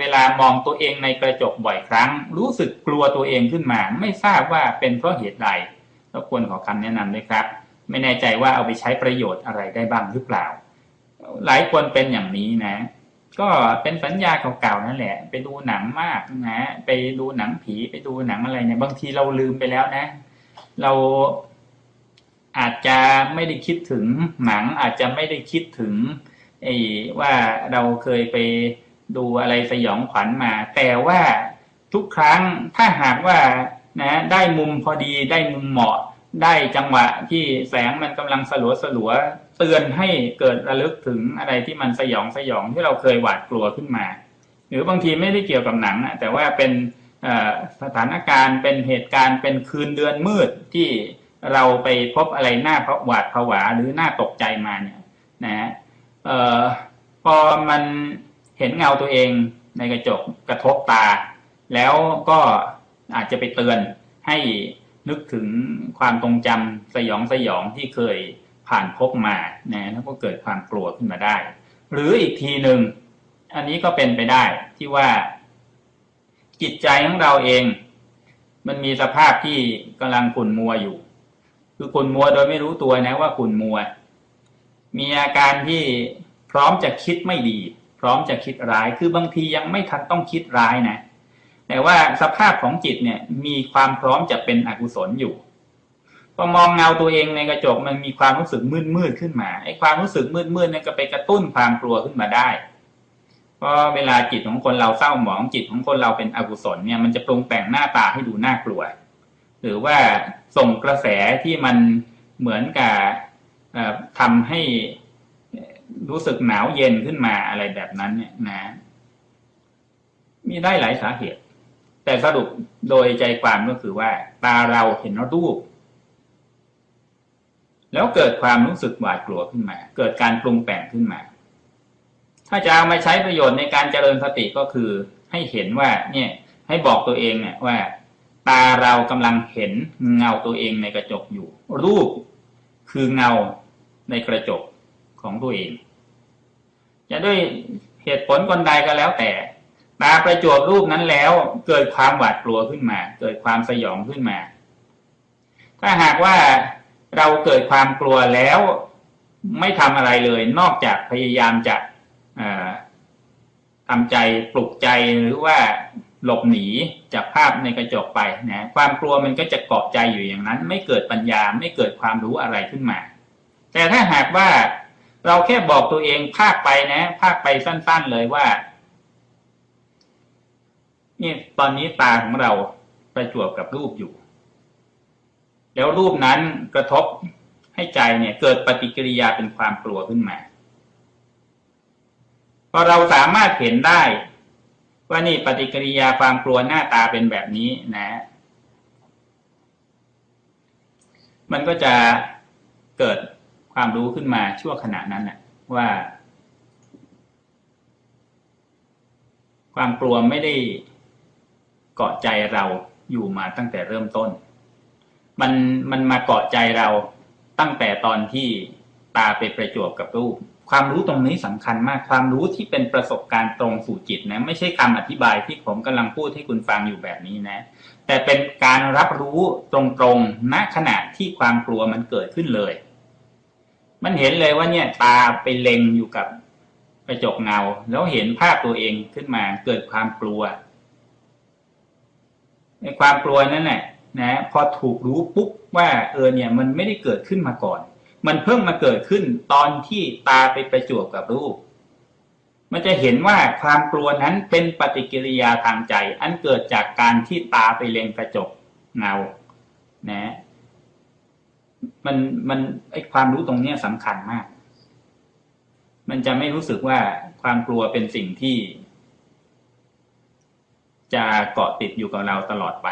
เวลามองตัวเองในกระจกบ่อยครั้ง รู้สึกกลัวตัวเองขึ้นมา ไม่ทราบว่าเป็นเพราะเหตุใดรบกวนขอคำแนะนำด้วยครับ ไม่แน่ใจว่าเอาไปใช้ประโยชน์อะไรได้บ้างหรือเปล่า หลายคนเป็นอย่างนี้นะ ก็เป็นสัญญาเก่าๆนั่นแหละ ไปดูหนังมากนะ ไปดูหนังผีไปดูหนังอะไรเนี่ยบางทีเราลืมไปแล้วนะ เราอาจจะไม่ได้คิดถึงหนังอาจจะไม่ได้คิดถึงไอ้ว่าเราเคยไป ดูอะไรสยองขวัญมา แต่ว่าทุกครั้งถ้าหากว่านะได้มุมพอดีได้มุมเหมาะ ได้จังหวะที่แสงมันกำลังสลัวสลัวเตือนให้เกิดระลึกถึงอะไรที่มันสยองสยองที่เราเคยหวาดกลัวขึ้นมา หรือบางทีไม่ได้เกี่ยวกับหนังนะแต่ว่าเป็นสถานการณ์เป็นเหตุการณ์เป็นคืนเดือนมืดที่เราไปพบอะไรหน้าหวาดผวาหรือหน้าตกใจมาเนี่ยนะฮะพอมัน เห็นเงาตัวเองในกระจกกระทบตา แล้วก็อาจจะไปเตือนให้นึกถึงความทรงจำสยองสยองที่เคยผ่านพบมานะแล้วก็เกิดความกลัวขึ้นมาได้ หรืออีกทีหนึ่งอันนี้ก็เป็นไปได้ที่ว่า จิตใจของเราเอง มันมีสภาพที่กำลังขุ่นมัวอยู่ คือขุ่นมัวโดยไม่รู้ตัวนะว่าขุ่นมัว มีอาการที่พร้อมจะคิดไม่ดี พร้อมจะคิดร้าย คือบางทียังไม่ทันต้องคิดร้ายนะ แต่ว่าสภาพของจิตเนี่ยมีความพร้อมจะเป็นอกุศลอยู่พอมองเงาตัวเองในกระจกมันมีความรู้สึกมืดมืดขึ้นมาไอ้ความรู้สึกมืดมืดนี่ก็ไปกระตุ้นความกลัวขึ้นมาได้เพราะเวลาจิตของคนเราเศร้าหมองจิตของคนเราเป็นอกุศลเนี่ยมันจะปรุงแต่งหน้าตาให้ดูน่ากลัว หรือว่าส่งกระแสที่มันเหมือนกับทำให้ รู้สึกหนาวเย็นขึ้นมาอะไรแบบนั้นเนี่ยนะ มีได้หลายสาเหตุ แต่สรุปโดยใจความก็คือว่า ตาเราเห็นรูป แล้วเกิดความรู้สึกหวาดกลัวขึ้นมา เกิดการปรุงแต่งขึ้นมา ถ้าจะเอามาใช้ประโยชน์ในการเจริญสติก็คือ ให้เห็นว่า เนี่ย ให้บอกตัวเองเนี่ยว่า ตาเรากำลังเห็นเงาตัวเองในกระจกอยู่ รูปคือเงาในกระจก ของตัวเองจะด้วยเหตุผลคนใดก็แล้วแต่ตาประจวบรูปนั้นแล้วเกิดความหวาดกลัวขึ้นมา เกิดความสยองขึ้นมา ถ้าหากว่าเราเกิดความกลัวแล้วไม่ทำอะไรเลย นอกจากพยายามจะทำใจปลุกใจหรือว่าหลบหนีจากภาพในกระจกไปนะความกลัวมันก็จะเกาะใจอยู่อย่างนั้น ไม่เกิดปัญญาไม่เกิดความรู้อะไรขึ้นมา แต่ถ้าหากว่า เราแค่บอกตัวเองภาคไปนะ ภาคไปสั้น ๆเลยว่านี่ตอนนี้ตาของเราประจวบกับรูปอยู่ แล้วรูปนั้นกระทบให้ใจเนี่ยเกิดปฏิกิริยาเป็นความกลัวขึ้นมา พอเราสามารถเห็นได้ ว่านี่ปฏิกิริยาความกลัวหน้าตาเป็นแบบนี้นะ มันก็จะเกิด ความรู้ขึ้นมาชั่วขณะนั้นนะว่า ความกลัวไม่ได้เกาะใจเราอยู่มาตั้งแต่เริ่มต้น มันมันมาเกาะใจเราตั้งแต่ตอนที่ตาไปประจวบกับรูป ความรู้ตรงนี้สำคัญมาก ความรู้ที่เป็นประสบการณ์ตรงสู่จิตนะ ไม่ใช่คำอธิบายที่ผมกำลังพูดให้คุณฟังอยู่แบบนี้นะ แต่เป็นการรับรู้ตรงๆณขณะที่ความกลัวมันเกิดขึ้นเลย มันเห็นเลยว่าเนี่ยตาไปเล็งอยู่กับกระจกเงา แล้วเห็นภาพตัวเองขึ้นมาเกิดความกลัวในความกลัวนั้นน่ะนะพอถูกรู้ปุ๊บว่าเออเนี่ยมันไม่ได้เกิดขึ้นมาก่อน มันเพิ่งมาเกิดขึ้นตอนที่ตาไปประจวบกับรูป มันจะเห็นว่าความกลัวนั้นเป็นปฏิกิริยาทางใจ อันเกิดจากการที่ตาไปเล็งกระจกเงานะ มันมันไอความรู้ตรงเนี้ยสำคัญมาก มันจะไม่รู้สึกว่าความกลัวเป็นสิ่งที่ จะเกาะติดอยู่กับเราตลอดไป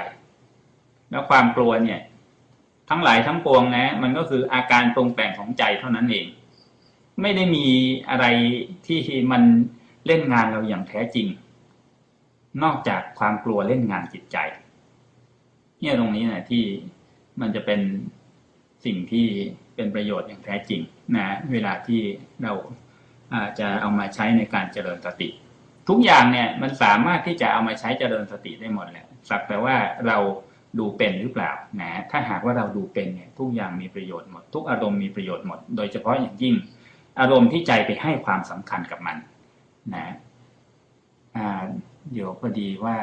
แล้วความกลัวเนี่ย ทั้งหลายทั้งปวงนะ มันก็คืออาการปรุงแต่งของใจเท่านั้นเอง ไม่ได้มีอะไรที่มันเล่นงานเราอย่างแท้จริง นอกจากความกลัวเล่นงานจิตใจ เนี่ยตรงนี้นะที่มันจะเป็น สิ่งที่เป็นประโยชน์อย่างแท้จริงนะเวลาที่เราอาจะเอามาใช้ในการเจริญสติ ทุกอย่างเนี่ยมันสามารถที่จะเอามาใช้เจริญสติได้หมดแหละสักแต่ว่าเราดูเป็นหรือเปล่านะถ้าหากว่าเราดูเป็นเนี่ยทุกอย่างมีประโยชน์หมด ทุกอารมณ์มีประโยชน์หมด โดยเฉพาะอย่างยิ่ง อารมณ์ที่ใจไปให้ความสำคัญกับมันนะอ่าเดี๋ยวพอดีว่า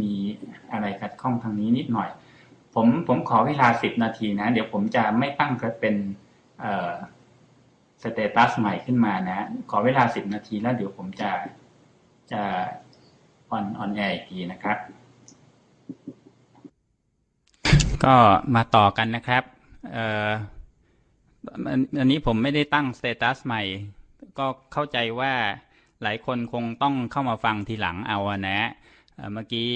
มีอะไรขัดข้องทางนี้นิดหน่อย ผมผมขอเวลาสิบนาทีนะ เดี๋ยวผมจะไม่ตั้งเป็นเสเตตัสใหม่ขึ้นมานะ ขอเวลาสิบนาทีแล้วเดี๋ยวผมจะจะออนออนแอร์อีกทีนะครับ ก็มาต่อกันนะครับเอ่ออันนี้ผมไม่ได้ตั้งสเตตัสใหม่ ก็เข้าใจว่าหลายคนคงต้องเข้ามาฟังทีหลังเอานะ เมื่อกี้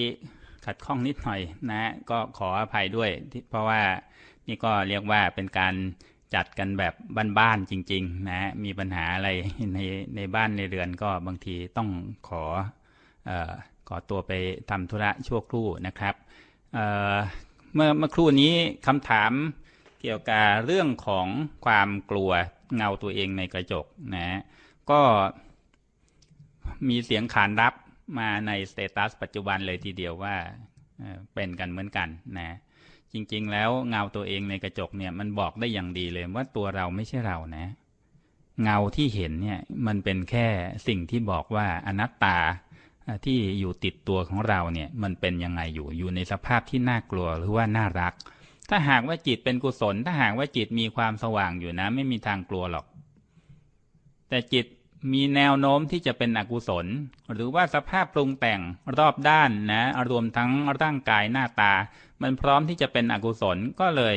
ขัดข้องนิดหน่อยนะก็ขออภัยด้วยที่เพราะว่านี่ก็เรียกว่าเป็นการจัดกันแบบบ้านๆจริง ๆ นะมีปัญหาอะไรในในบ้านในเรือนก็บางทีต้องขอเอ่อขอตัวไปทำธุระชั่วครู่นะครับเอ่อเมื่อเมื่อครู่นี้คำถามเกี่ยวกับเรื่องของความกลัวเงาตัวเองในกระจกนะก็มีเสียงขานรับ มาในสเตตัสปัจจุบันเลยทีเดียวว่าเป็นกันเหมือนกันนะจริงๆ แล้วเงาตัวเองในกระจกเนี่ยมันบอกได้อย่างดีเลยว่าตัวเราไม่ใช่เรานะ เงาที่เห็นเนี่ยมันเป็นแค่สิ่งที่บอกว่าอนัตตาที่อยู่ติดตัวของเราเนี่ยมันเป็นยังไงอยู่อยู่ในสภาพที่น่ากลัวหรือว่าน่ารัก ถ้าหากว่าจิตเป็นกุศล ถ้าหากว่าจิตมีความสว่างอยู่นะ ไม่มีทางกลัวหรอก แต่จิต มีแนวโน้มที่จะเป็นอกุศล หรือว่าสภาพปรุงแต่งรอบด้านนะรวมทั้งร่างกายหน้าตา มันพร้อมที่จะเป็นอกุศลก็เลย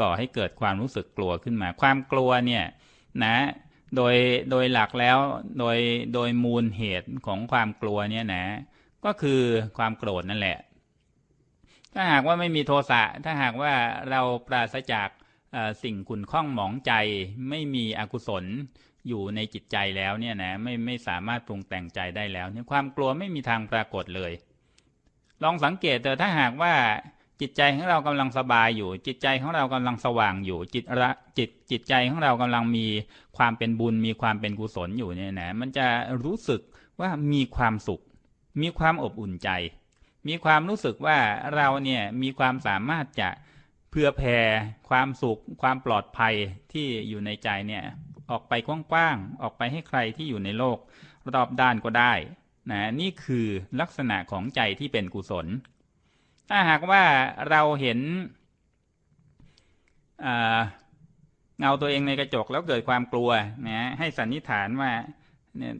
ก่อให้เกิดความรู้สึกกลัวขึ้นมา ความกลัวเนี่ยนะโดยโดยหลักแล้วโดยโดยมูลเหตุของความกลัวเนี่ยนะ ก็คือความโกรธนั่นแหละ ถ้าหากว่าไม่มีโทสะถ้าหากว่าเราปราศจากสิ่งขุ่นข้องหมองใจไม่มีอกุศล อยู่ในจิตใจแล้วเนี่ยนะไม่ไม่สามารถปรุงแต่งใจได้แล้วเนี่ยความกลัวไม่มีทางปรากฏเลย ลองสังเกตเถอะถ้าหากว่าจิตใจของเรากำลังสบายอยู่ จิตใจของเรากำลังสว่างอยู่ จิตระจิตจิตใจของเรากำลังมีความเป็นบุญ มีความเป็นกุศลอยู่เนี่ยนะมันจะรู้สึกว่ามีความสุข มีความอบอุ่นใจ มีความรู้สึกว่าเราเนี่ยมีความสามารถจะเพื่อแผ่ความสุข ความปลอดภัยที่อยู่ในใจเนี่ย ออกไปกว้างๆ ออกไปให้ใครที่อยู่ในโลก รอบด้านก็ได้นะนี่คือลักษณะของใจที่เป็นกุศล ถ้าหากว่าเราเห็นเงาตัวเองในกระจกแล้วเกิดความกลัวนะให้สันนิษฐานว่า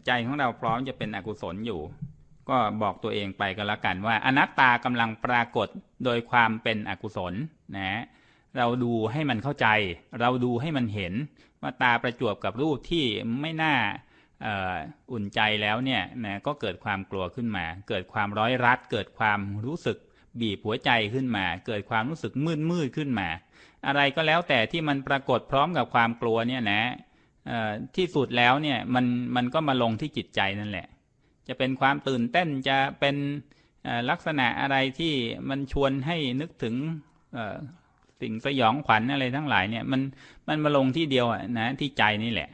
ใจของเราพร้อมจะเป็นอกุศลอยู่ ก็บอกตัวเองไปก็แล้วกันว่า อนัตตากำลังปรากฏโดยความเป็นอกุศลนะ เราดูให้มันเข้าใจ เราดูให้มันเห็นว่าตาประจวบกับรูปที่ไม่น่าอ,อุ่นใจแล้วเนี่ยนะก็เกิดความกลัวขึ้นมา เกิดความร้อยรัด เกิดความรู้สึกบีบหัวใจขึ้นมา เกิดความรู้สึกมืดมืดๆขึ้นมา อะไรก็แล้วแต่ที่มันปรากฏพร้อมกับความกลัวเนี่ยนะที่สุดแล้วเนี่ยมันมันก็มาลงที่จิตใจนั่นแหละ จะเป็นความตื่นเต้นจะเป็นลักษณะอะไรที่มันชวนให้นึกถึง สิ่งสยองขวัญอะไรทั้งหลายเนี่ย มันมันมาลงที่เดียวอะนะที่ใจนี่แหละ